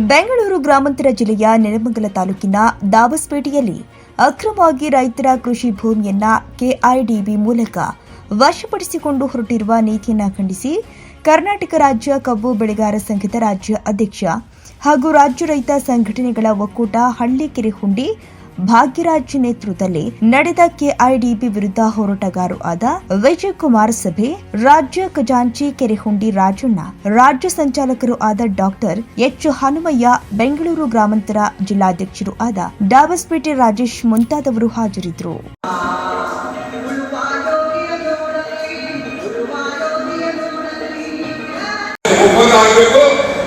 ಬೆಂಗಳೂರು ಗ್ರಾಮಾಂತರ ಜಿಲ್ಲೆಯ ನೆಲಮಂಗಲ ತಾಲೂಕಿನ ದಾಬಸ್ಪೇಟೆಯಲ್ಲಿ ಅಕ್ರಮವಾಗಿ ರೈತರ ಕೃಷಿ ಭೂಮಿಯನ್ನ ಕೆಐಡಿಬಿ ಮೂಲಕ ವಶಪಡಿಸಿಕೊಂಡು ಹೊರಟಿರುವ ನೀತಿಯನ್ನು ಖಂಡಿಸಿ ಕರ್ನಾಟಕ ರಾಜ್ಯ ಕಬ್ಬು ಬೆಳೆಗಾರ ಸಂಘದ ರಾಜ್ಯ ಅಧ್ಯಕ್ಷ ಹಾಗೂ ರಾಜ್ಯ ರೈತ ಸಂಘಟನೆಗಳ ಒಕ್ಕೂಟ ಹಳ್ಳಿಕೆರೆ ಹುಂಡಿ ಭಾಗ್ಯರಾಜ್ ನೇತೃತ್ವದಲ್ಲಿ ನಡೆದ ಕೆಐಡಿಬಿ ವಿರುದ್ಧ ಹೋರಾಟಗಾರು ಆದ ವಿಜಯ್ ಕುಮಾರ್ ಸಭೆ, ರಾಜ್ಯ ಖಜಾಂಚಿ ಕೆರೆಹುಂಡಿ ರಾಜಣ್ಣ, ರಾಜ್ಯ ಸಂಚಾಲಕರು ಆದ ಡಾಕ್ಟರ್ ಎಚ್ ಹನುಮಯ್ಯ, ಬೆಂಗಳೂರು ಗ್ರಾಮಾಂತರ ಜಿಲ್ಲಾಧ್ಯಕ್ಷರು ಆದ ಡಾಬಸ್ಪೇಟೆ ರಾಜೇಶ್ ಮುಂತಾದವರು ಹಾಜರಿದ್ದರು.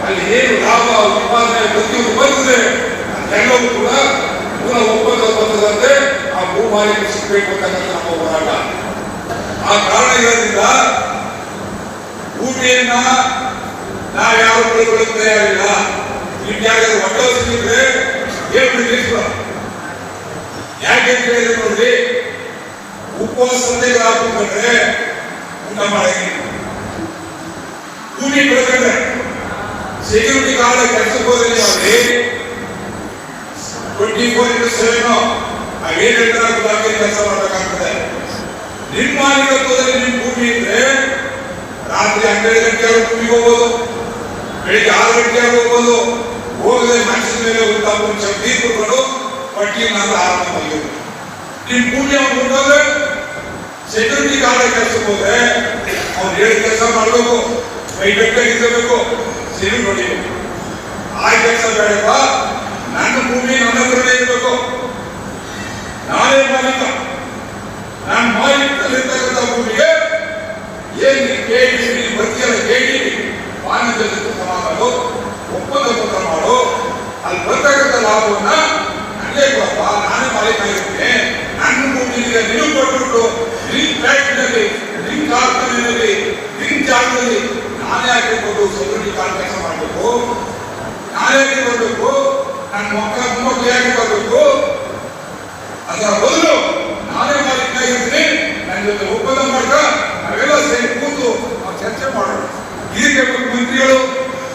ಅಲ್ಲಿ ಏನು ಲಾಭ ಉತ್ಪಾದನೆ ಬರ್ತದೆ ಎಲ್ಲವೂ ಕೂಡ ಬಂದದಂತೆ ಆ ಭೂಮಾಲಿಕೆ ಸಿಗಬೇಕು ಅಂತಕ್ಕಂಥ ನಮ್ಮ ಹೋರಾಟ ಆ ಕಾರಣ ಇರೋದ್ರಿಂದ ಭೂಮಿಯನ್ನ ನಾವು ಯಾವ ಬೆಳೆಗಳು ತಯಾರಿಲ್ಲ ನಿಮ್ಗೆ ಯಾರು ಒಡ್ಡೋ ಸಿಕ್ಕಿದ್ರೆ ಹೇಳ್ಬಿಡಿ ನಿಲ್ಸ್ಬಿಡ. ಯಾಕೆ ಅಂತ ಹೇಳಿದ್ರೆ ನೋಡ್ರಿ ಉಪವಾಸ ಸಂತೆಗೆ ಹಾಕೊಂಡ್ರೆ ಊಟ ಮಾಡಂಗಿಲ್ಲ ಭೂಮಿ ಬೆಳೆದ್ರೆ ಸೆಕ್ಯೂರಿಟಿ ಗಾರ್ಡ್ ಕೆಲಸಕ್ಕೆ ಹೋದ್ರೆ ಇಂಟು ಸೆವೆನ್ ಅವೇನ್ ಹೇಳ್ತಾರೆ ಕೆಲಸ ಮಾಡಬೇಕಾಗ್ತದೆ. ನಿಮ್ಮ ಭೂಮಿ ಇದ್ರೆ, ರಾತ್ರಿ ಹನ್ನೆರಡು ಗಂಟೆ ಆದ್ರೂ ಭೂಮಿಗೆ ಹೋಗ್ಬೋದು ಆರು ಗಂಟೆ ಆದ್ರೂ ಹೋಗ್ಬೋದು ಮನಸ್ಸಿನ ಮೇಲೆ ಅಂತ ಆರಂಭ ನಿಮ್ಮ ಭೂಮಿ ಸೆಕ್ಯೂರಿಟಿ ಗಾರ್ಡ್ ಕೆಲಸಕ್ಕೆ ಹೋದ್ರೆ, ಅವ್ನು ಹೇಳಿ ಮಾಡಬೇಕು, ಕೈ ಇರಬೇಕು ಸಿರಿ ನೋಡಿಬೇಕು ಆ ಕೆಲಸ ಬೇಡಪ್ಪ ನನ್ನ ಭೂಮಿ ನನ್ನ ಹತ್ರನೇ ಇರಬೇಕು ನಾನೇ ಮಾಲೀಕ ನಾನು ಮಾಲೀಕದಲ್ಲಿರ್ತಕ್ಕಂಥ ಭೂಮಿಗೆ ಏನು ಕೇಳಿ ಬರ್ತೀಯಲ್ಲ ಕೇಳಿ. ವಾಣಿಜ್ಯ ಕೆಲಸ ಮಾಡು, ಒಪ್ಪಂದ ಪತ್ರ ಮಾಡು. ಅಲ್ಲಿ ಬರ್ತಕ್ಕಂಥ ಲಾಭವನ್ನ ಅಲ್ಲೇ ಕೊಡಪ್ಪ. ನಾನೇ ಮಾಲೀಕ ಆಗಿರ್ತೇನೆ ನನ್ನ ಭೂಮಿಗೆ ನೀವು ಕೊಟ್ಬಿಟ್ಟು ನಿನ್ ಫ್ಯಾಕ್ಟ್ರಿನಲ್ಲಿ ನಿನ್ ಕಾರ್ಖಾನೆಯಲ್ಲಿ ನಿನ್ ಜಾಗದಲ್ಲಿ ನಾನೇ ಆಗಿರ್ಬೋದು, ಸೆಕ್ಯೂರಿಟಿ ಕಾರ್ಡ್ ಕೆಲಸ ಮಾಡಬೇಕು. ನಾನೇ ಆಗಿ ಬರಬೇಕು ನನ್ನ ಮಕ್ಕಳ ಮೊಮ್ಮಕ್ಕಳು ಹೇಗೆ ಬರಬೇಕು ಅದರ ಬದಲು ನಾನೇ ಮಾಲೀಕ ಇರ್ತೀನಿ ನನ್ನ ಜೊತೆ ಒಪ್ಪಂದ ಮಾಡ್ಕ ನಾವೆಲ್ಲ ಸೇರಿ ಕೂತು ನಾವು ಚರ್ಚೆ ಮಾಡೋಣ ಇದಕ್ಕೆ ಮಂತ್ರಿಗಳು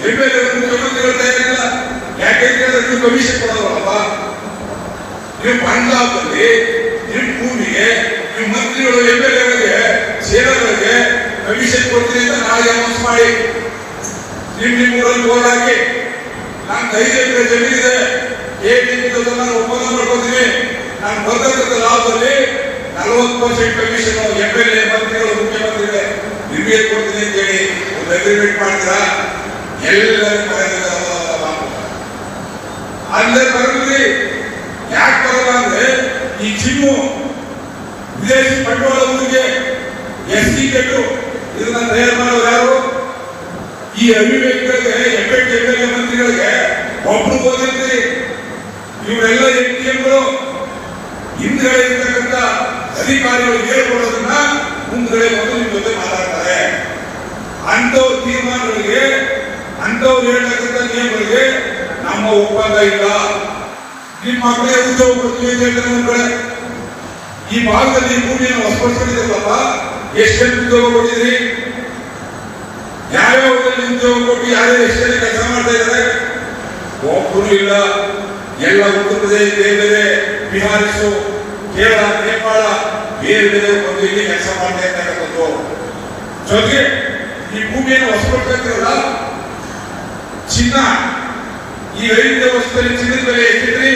ಎಂ ಎಲ್ ಎ ಮುಖ್ಯಮಂತ್ರಿಗಳು ತಯಾರಿಲ್ಲ ಯಾಕೆ ಕೇಳಿದ್ರೆ ನೀವು ಕಮಿಷನ್ ಕೊಡೋದಲ್ಲಪ್ಪ? ನೀವು ಪಂಜಾಬ್ನಲ್ಲಿ ನಿಮ್ಮ ಭೂಮಿಗೆ ನಿಮ್ ಮಂತ್ರಿಗಳು ಎಂ ಎಲ್ ಎಗಳಿಗೆ ಸೇನಾಗಳಿಗೆ ಕಮಿಷನ್ ಕೊಡ್ತೀನಿ ಅಂತ ನಾಳೆ ಅನೌನ್ಸ್ ಮಾಡಿ. ನಿಮ್ ನಿಮ್ಮ ಊರಲ್ಲಿ ಬೋರ್ಡ್ ಹಾಕಿ. ನಾನು ಐದು ಎಕರೆ ಜಮೀನಿದೆ ಜೊತೆ ನಾನು ಒಪ್ಪಂದ ಮಾಡ್ಕೊತೀನಿ. ನಾನು ಬರ್ತಕ್ಕಂಥ ಲಾಭದಲ್ಲಿ ನಲವತ್ತು percent commission M L A ಮಂತ್ರಿಗಳು, ಮುಖ್ಯಮಂತ್ರಿಗಳೇ ನಿಮಗೆ ಕೊಡ್ತೀನಿ ಅಂತ ಹೇಳಿ. ಒಂದು ಅಗ್ರಿಮೆಂಟ್ ಮಾಡ್ತೀರಾ? ಎಲ್ಲರೂ ಅಲ್ಲೇ ಬರಲಿ ಯಾಕೆ ಬರಲ್ಲ ಅಂದ್ರೆ ಈ ಜಿಮ್ಮು ವಿದೇಶಿ ಬಂಡವಾಳ ಎಸ್ ಟಿ ಕೆಟ್ಟು ಇದನ್ನ ತಯಾರು ಮಾಡೋರು ಯಾರು? ಈ ಅಭಿವ್ಯಕ್ತಿಗಳಿಗೆ ಎಫೆಕ್ಟ್ ಎಂ ಎಲ್ ಎ ಮಂತ್ರಿಗಳಿಗೆ ಒಬ್ರು ಓದಿರ್ತೀರಿ ಇವರೆಲ್ಲ ಎಂ ಪಿ ಎಂಗಳು ಹಿಂದ್ಗಡೆ ಇರ್ತಕ್ಕಂಥ ಅಧಿಕಾರಿಗಳು ಹೇಳ್ಕೊಡೋದನ್ನ ಮುಂದ್ಗಡೆ ಬಂದು ನಿಮ್ಮ ಜೊತೆ ಮಾತಾಡ್ತಾರೆ. ಅಂಥವ್ರ ತೀರ್ಮಾನಗಳಿಗೆ ಅಂತವ್ರು ಹೇಳ್ತಕ್ಕಂಥ ನಿಯಮಗಳಿಗೆ ನಮ್ಮ ಒಪ್ಪಂದ ಇಲ್ಲ. ನಿಮ್ಮ ಮಕ್ಕಳೇ ಉದ್ಯೋಗ ಕಡೆ ಈ ಭಾಗದಲ್ಲಿ ಭೂಮಿಯನ್ನು ವಶಪಡಿಸ್ಕೊಂಡಿದ್ರಲ್ಲಪ್ಪ ಎಷ್ಟು ಜನ ಉದ್ಯೋಗ ಕೊಟ್ಟಿದ್ರಿ ಯಾವ್ಯಾವ ಊರಲ್ಲಿ ಉದ್ಯೋಗ ಕೊಟ್ಟು ಯಾರ್ಯಾರು ಎಷ್ಟೇ ಕೆಲಸ ಮಾಡ್ತಾ ಇದ್ದಾರೆ? ಒಬ್ಬರು ಇಲ್ಲ. ಎಲ್ಲ ಉತ್ತರ ಪ್ರದೇಶ, ಬೇರೆ ಬೇರೆ ಬಿಹಾರಿಸು ಕೇರಳ, ನೇಪಾಳ, ಬೇರೆ ಬೇರೆ ಒಂದು ಇಲ್ಲಿ ಕೆಲಸ ಮಾಡ್ತಾ ಇರ್ತಕ್ಕಂಥದ್ದು ಜೊತೆಗೆ ಈ ಭೂಮಿಯನ್ನು ವಶಪಡಿಸ್ತಿರಲ್ಲ ಚಿನ್ನ. ಈ ಐದು ನಮಸ್ಕರಿಸಿದ ಮೇಲೆ ಎಷ್ಟಿದ್ರಿ